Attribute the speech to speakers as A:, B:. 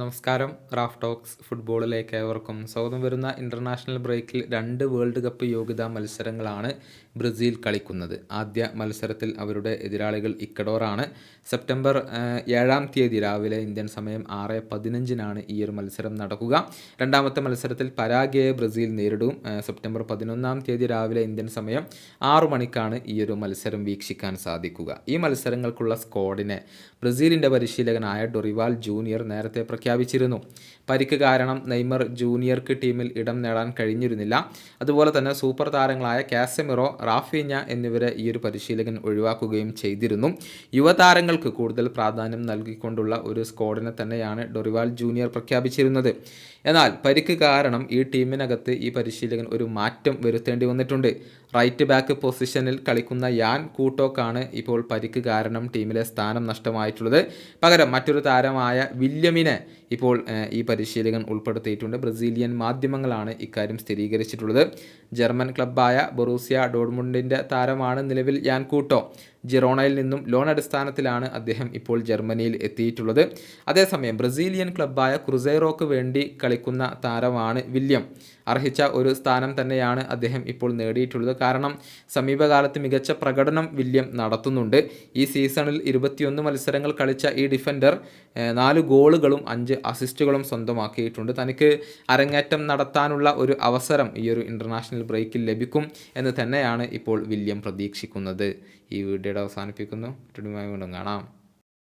A: നമസ്കാരം. Raf talks ഫുട്ബോളിലേക്ക് ഏവർക്കും സ്വാഗതം. വരുന്ന ഇന്റർനാഷണൽ ബ്രേക്കിൽ രണ്ട് വേൾഡ് കപ്പ് യോഗ്യതാ മത്സരങ്ങളാണ് ബ്രസീൽ കളിക്കുന്നത്. ആദ്യ മത്സരത്തിൽ അവരുടെ എതിരാളികൾ ഇക്കഡോറാണ് സെപ്റ്റംബർ ഏഴാം തീയതി രാവിലെ ഇന്ത്യൻ സമയം ആറ് പതിനഞ്ചിനാണ് ഈ ഒരു മത്സരം നടക്കുക. രണ്ടാമത്തെ മത്സരത്തിൽ പരാഗയെ ബ്രസീൽ നേരിടും. സെപ്റ്റംബർ പതിനൊന്നാം തീയതി രാവിലെ ഇന്ത്യൻ സമയം ആറു മണിക്കാണ് ഈ ഒരു മത്സരം വീക്ഷിക്കാൻ സാധിക്കുക. ഈ മത്സരങ്ങൾക്കുള്ള സ്ക്വാഡിനെ ബ്രസീലിന്റെ പരിശീലകനായ ഡൊറിവാൾ ജൂനിയർ നേരത്തെ പ്രഖ്യാപിച്ചിരുന്നു. പരിക്ക് കാരണം നെയ്മർ ജൂനിയർക്ക് ടീമിൽ ഇടം നേടാൻ കഴിഞ്ഞിരുന്നില്ല. അതുപോലെ തന്നെ സൂപ്പർ താരങ്ങളായ കാസമിറോ റാഫീഞ്ഞ എന്നിവരെ ഈ ഒരു പരിശീലകൻ ഒഴിവാക്കുകയും ചെയ്തിരുന്നു. യുവതാരങ്ങൾക്ക് കൂടുതൽ പ്രാധാന്യം നൽകിക്കൊണ്ടുള്ള ഒരു സ്ക്വാഡിനെ തന്നെയാണ് ഡൊറിവാൾ ജൂനിയർ പ്രഖ്യാപിച്ചിരുന്നത്. എന്നാൽ പരിക്ക് കാരണം ഈ ടീമിനകത്ത് ഈ പരിശീലകൻ ഒരു മാറ്റം വരുത്തേണ്ടി വന്നിട്ടുണ്ട്. റൈറ്റ് ബാക്ക് പൊസിഷനിൽ കളിക്കുന്ന യാൻ കൂട്ടോക്കാണ് ഇപ്പോൾ പരിക്ക് കാരണം ടീമിലെ സ്ഥാനം നഷ്ടമായിട്ടുള്ളത്. പകരം മറ്റൊരു താരമായ വില്യമിനെ ഇപ്പോൾ ഈ പരിശീലകൻ ഉൾപ്പെടുത്തിയിട്ടുണ്ട്. ബ്രസീലിയൻ മാധ്യമങ്ങളാണ് ഇക്കാര്യം സ്ഥിരീകരിച്ചിട്ടുള്ളത്. ജർമ്മൻ ക്ലബ്ബായ ബൊറൂസിയ ഡോഡ്മുണ്ടിന്റെ താരമാണ് നിലവിൽ യാൻ കൂട്ടോ. ജിറോണയിൽ നിന്നും ലോൺ അടിസ്ഥാനത്തിലാണ് അദ്ദേഹം ഇപ്പോൾ ജർമ്മനിയിൽ എത്തിയിട്ടുള്ളത്. അതേസമയം ബ്രസീലിയൻ ക്ലബ്ബായ ക്രുസൈറോക്ക് വേണ്ടി കളിക്കുന്ന താരമാണ് വില്യം. അർഹിച്ച ഒരു സ്ഥാനം തന്നെയാണ് അദ്ദേഹം ഇപ്പോൾ നേടിയിട്ടുള്ളത്. കാരണം സമീപകാലത്ത് മികച്ച പ്രകടനം വില്യം നടത്തുന്നുണ്ട്. ഈ സീസണിൽ ഇരുപത്തിയൊന്ന് മത്സരങ്ങൾ കളിച്ച ഈ ഡിഫൻഡർ നാല് ഗോളുകളും അഞ്ച് അസിസ്റ്റുകളും സ്വന്തമാക്കിയിട്ടുണ്ട്. തനിക്ക് അരങ്ങേറ്റം നടത്താനുള്ള ഒരു അവസരം ഈ ഒരു ഇന്റർനാഷണൽ ബ്രേക്കിൽ ലഭിക്കും എന്ന് തന്നെയാണ് ഇപ്പോൾ വില്യം പ്രതീക്ഷിക്കുന്നത്. ഈ വീഡിയോയുടെ അവസാനിപ്പിക്കുന്നു. മറ്റൊരു വീണ്ടും കാണാം.